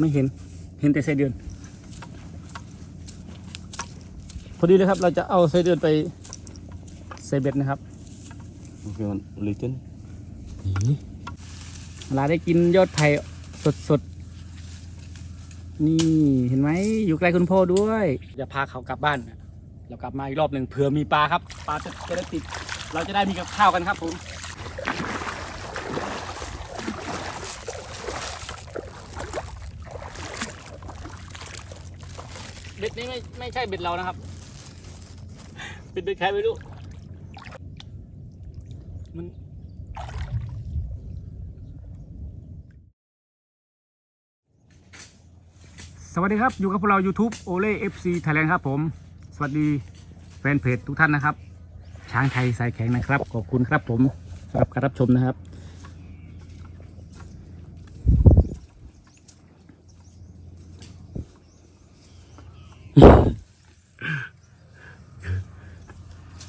ไม่เห็นเห็นแต่ไส้เดือน พอดีเลยครับ เราจะเอาไส้เดือนไปใส่เบ็ดนะครับ Okay, man. Liten. นี่เวลาได้กินยอดไผ่สดสดๆ นี่เห็นไหมอยู่ใกล้คุณพ่อด้วยจะพาเขากลับบ้าน เรากลับมาอีกรอบหนึ่งเผื่อมีปลาครับ ปลาจะจะได้ติด เราจะได้มีกับข้าวกันครับผม เบ็ดนี้ไม่ไม่ใช่เบ็ดเรานะครับ เป็นเบ็ดใครไม่รู้ มันสวัสดีครับ อยู่กับพวกเรา YouTube โอเ FC Thailand ครับผม สวัสดีแฟนเพจทุกท่านนะครับ ช้างไทยสายแข็งนะครับ ขอบคุณครับผมสำหรับการรับชมนะครับ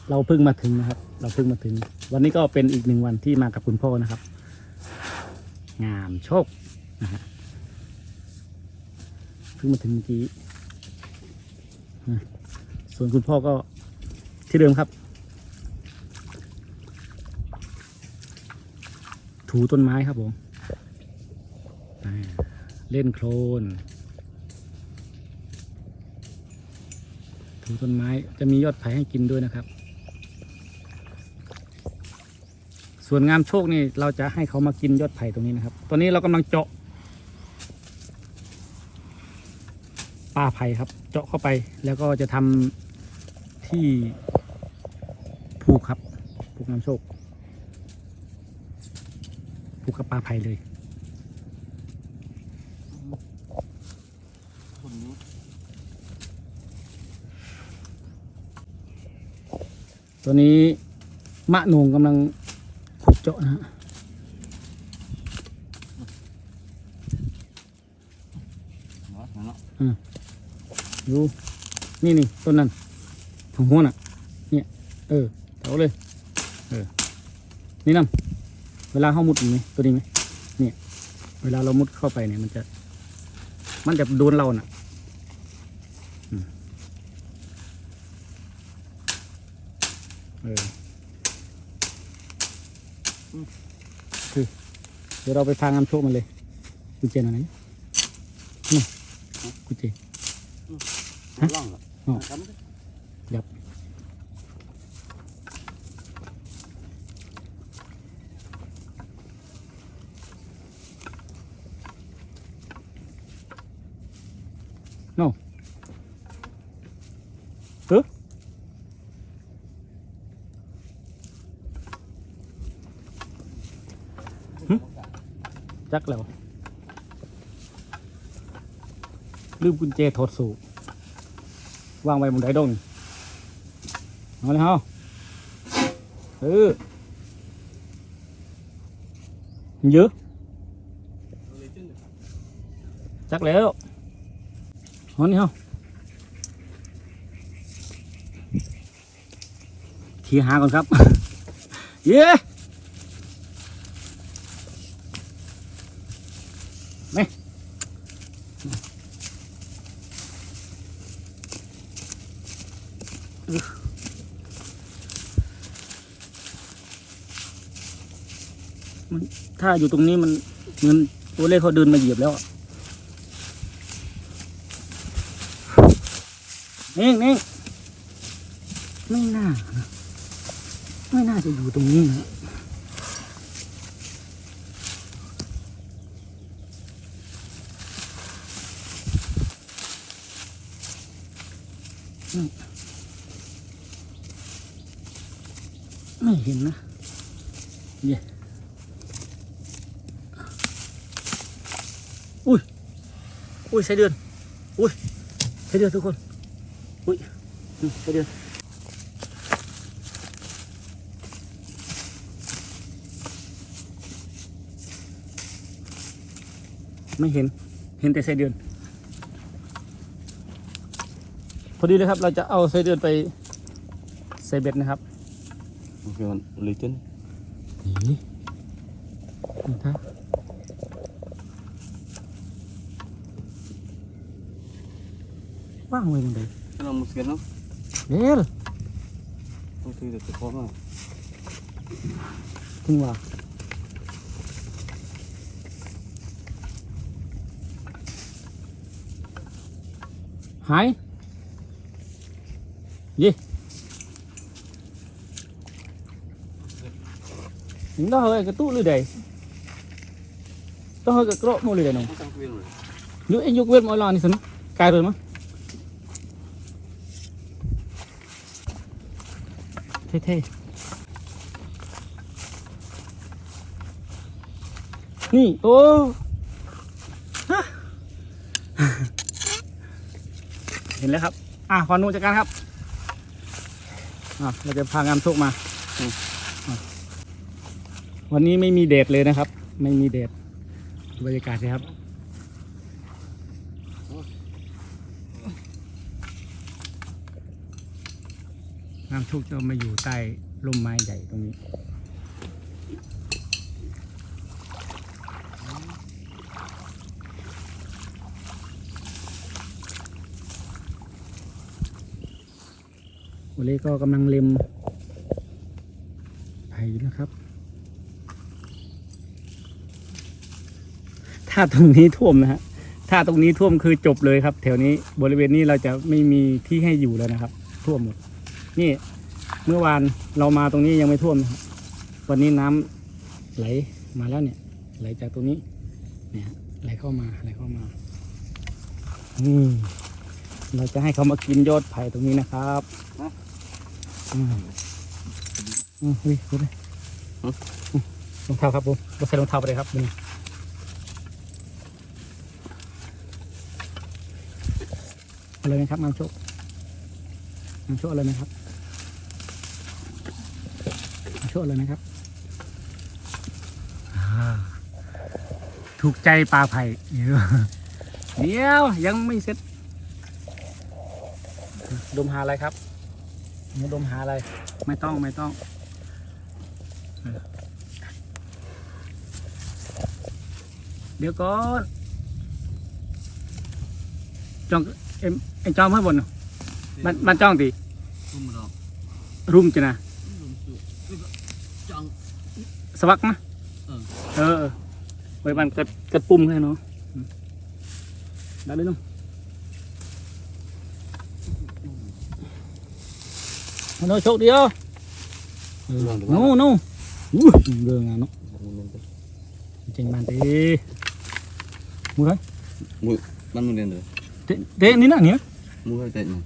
เราเพิ่งมาถึงนะครับ เราเพิ่งมาถึง วันนี้ก็เป็นอีกหนึ่งวันที่มากับคุณพ่อนะครับ งามโชคนะฮะเพิ่งมาถึงเมื่อกี้ส่วนคุณพ่อก็ที่เดิมครับ ถูต้นไม้ครับผมเล่นโคลน ถูต้นไม้ จะมียอดไผ่ให้กินด้วยนะครับ ส่วนงามโชคนี่เราจะให้เขามากินยอดไผ่ตรงนี้นะครับ ตอนนี้เรากำลังเจาะป้าไผ่ครับ เจาะเข้าไปแล้วก็จะทำที่ผูกครับผูกน้ำโชคผูกกับป้าไผ่เลย ตัวนี้มะนงกำลังขุดเจาะนะฮะ Đó, nó. ดูนี่นี่ต้นนั้นของหัวน่ะ เนี่ย เออเถาเลย เออ นี่นํเวลาเข้ามุดอย่างนี้ตัวนี้ไหมเนี่ย เวลาเรามุดเข้าไปเนี่ยมันจะ มันจะโดนเราน่ะอืม เอออืมคือเดี๋ยวเราไปพางามโชคมันเลยกุญแจไหนนี่กุญแจ Nó lon rồi. Ờ. Nó cắm đấy. โน่เอ จักแล้วลืมกุญแจถอดสูบวางไว้บนไดดงเอาเลยเฮาเออเยอะจักแล้วเอานี่เฮาทีหาก่อนครับ เย้ มันถ้าอยู่ตรงนี้มันเหมือนตัวเลขเขาเดินมาเหยียบแล้วนี่นี่ไม่น่านะไม่น่าจะอยู่ตรงนี้นะไม่เห็นนะเย่อุ้ย อุ้ยใช้เดือน อุ้ยใช้เดือนทุกคน อุ้ยอืมใช้เดือนไม่เห็น เห็นแต่ไส้เดือน พอดีเลยครับ เราจะเอาไส้เดือนไปใส่เบ็ดนะครับ Okay, man. Liten. นี่นี่ครับ ว่างไว้ตรงไหน Kalau muskin no, เร็ว tu tu tu kau mah. ถึงว่าหายยี่ถึง đó hơi cái tủ lưới đầy đó hơi cái cọ mua lưới đầy nồng Macam kuih ni. nếu anh dục biết mỗi lần thì sao cài rồi mà thế thế นี่ โอ้เห็นแล้วครับ อะขอนูจัดการครับ อะเราจะพางานโชคมาอืมอะวันนี้ไม่มีเดทเลยนะครับ ไม่มีเดทบรรยากาศเลยครับ น้ำโชคจะมาอยู่ใต้ร่มไม้ใหญ่ตรงนี้ วันนี้ก็กำลังเล็มไผ่นะครับ ถ้าตรงนี้ท่วมนะฮะถ้าตรงนี้ท่วมคือจบเลยครับ แถวนี้บริเวณนี้เราจะไม่มีที่ให้อยู่แล้วนะครับ ท่วมหมด นี่เมื่อวานเรามาตรงนี้ยังไม่ท่วมนะครับวันนี้น้ำไหลมาแล้วเนี่ย ไหลจากตรงนี้ เนี่ยไหลเข้ามาไหลเข้ามาอืมเราจะให้เขามากินยอดไผ่ตรงนี้นะครับอืมอืมเฮ้ยดูดิฮะอืมรองเท้าครับผมเราใส่รองเท้าไปเลยครับนี่เอาเลยไหมครับน้ำโชคน้ำโชคเอาเลยไหมครับ ชคเอาเลยนะครับอ่าถูกใจปลาไผ่เดี๋ยวเดี๋ยวยังไม่เสร็จ ดมหาอะไรครับหนูดมหาอะไร ไม่ต้องไม่ต้องเออเดี๋ยวก่อนจองเอ็มเอ็มจองให้บนน่ะมันมันจ้องตี Rum dah. รุมจะนะ Rum tu. Jang. สวักนะเออเออเออไว้มันกระกระปุ่มให้เนาะอืมได้เลยเน้องฮัลโหลโชคดีอะเออนู่นนู่นอู้เรื่องงานเนาะจริงมันตีมูไร Mu, ban mu dia tu. เตเตนี่นะเนี่ย Mu hai tak ni.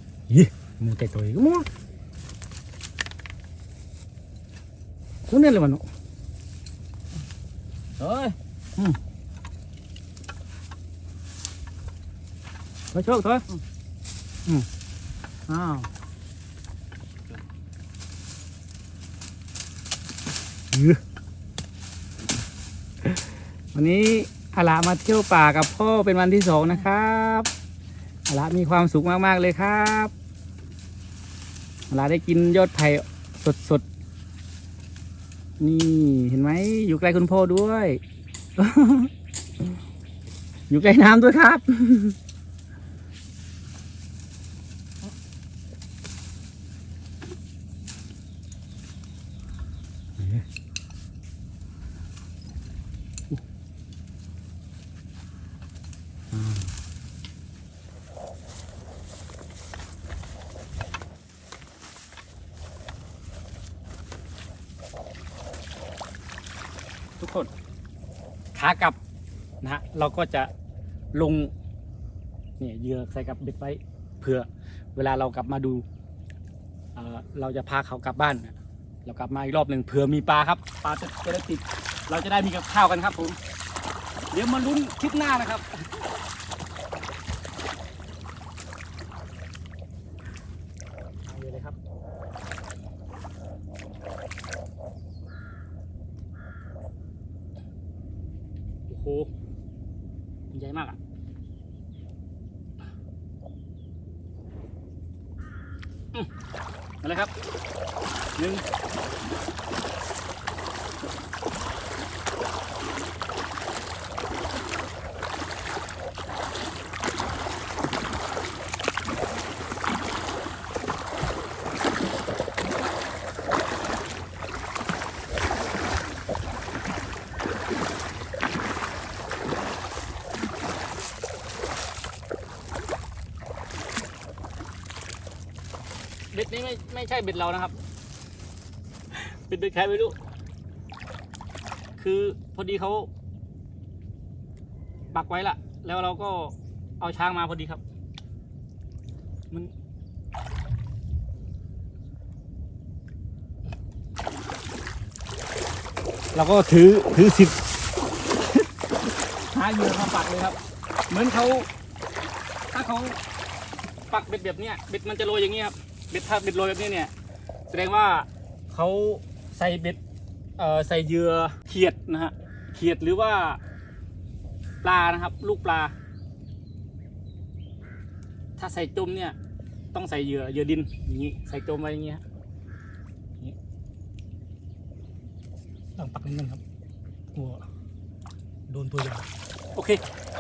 มูเตตัวอีกมูคุณเนี่ยเลยมันเนาะ Oi. ไปโชคตัวอืมอ้าวอื้อวันนี้อาลามาเที่ยวป่ากับพ่อเป็นวันที่สองนะครับอาลามีความสุขมาก ๆ เลยครับอาลาได้กินยอดไผ่สดๆ นี่เห็นไหมอยู่ใกล้คุณพ่อด้วย อยู่ใกล้น้ำด้วยครับ ทุกคนขากลับนะฮะเราก็จะลงเนี่ยเหยื่อใส่กับเบ็ดไว้เผื่อเวลาเรากลับมาดูเเราจะพาเขากลับบ้านเรากลับมาอีกรอบหนึ่งเผื่อมีปลาครับปลาจะจะได้ติด เราจะได้มีกับข้าวกันครับผม เดี๋ยวมาลุ้นคลิปหน้านะครับเอาเลยครับ โอ้โหใหญ่มากอะ อืมเอาเลยครับหนึ่ง ใช่เบ็ดเรานะครับ เป็นเบ็ดใครไม่รู้ คือพอดีเขาปักไว้ละแล้วเราก็เอาช้างมาพอดีครับ มันเราก็ถือถือสิบหาเหยื่อมาปักเลยครับ เหมือนเขาถ้าเขาปักเบ็ดแบบเนี้ยเบ็ดมันจะโรยอย่างเงี้ยครับ บ็ดถ้าเบ็ดโรยแบบนี้เนี่ยแสดงว่าเขาใส่เบ็ดเอ่อใส่เหยื่อเขียดนะฮะเขียดหรือว่าปลานะครับ ลูกปลา ถ้าใส่จมเนี่ย ต้องใส่เหยื่อเหยื่อดินอย่างนี้ใส่จมไว้อย่างเงี้ยอย่างงี้ต้องปักเงินครับกลัวโดนตัวใหญ่โอเค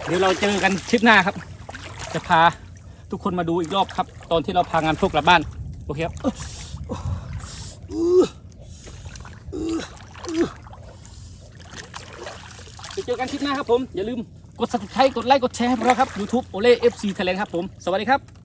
เดี๋ยวเราเจอกันคลิปหน้าครับ จะพาทุกคนมาดูอีกรอบครับ ตอนที่เราพางานพวกกลับบ้าน โอเคครับเจอกันคลิปหน้าครับผม อย่าลืมกด subscribe กดไลค์กดแชร์ให้พวกเราครับ YouTube Ole FC Thailand ครับผม สวัสดีครับ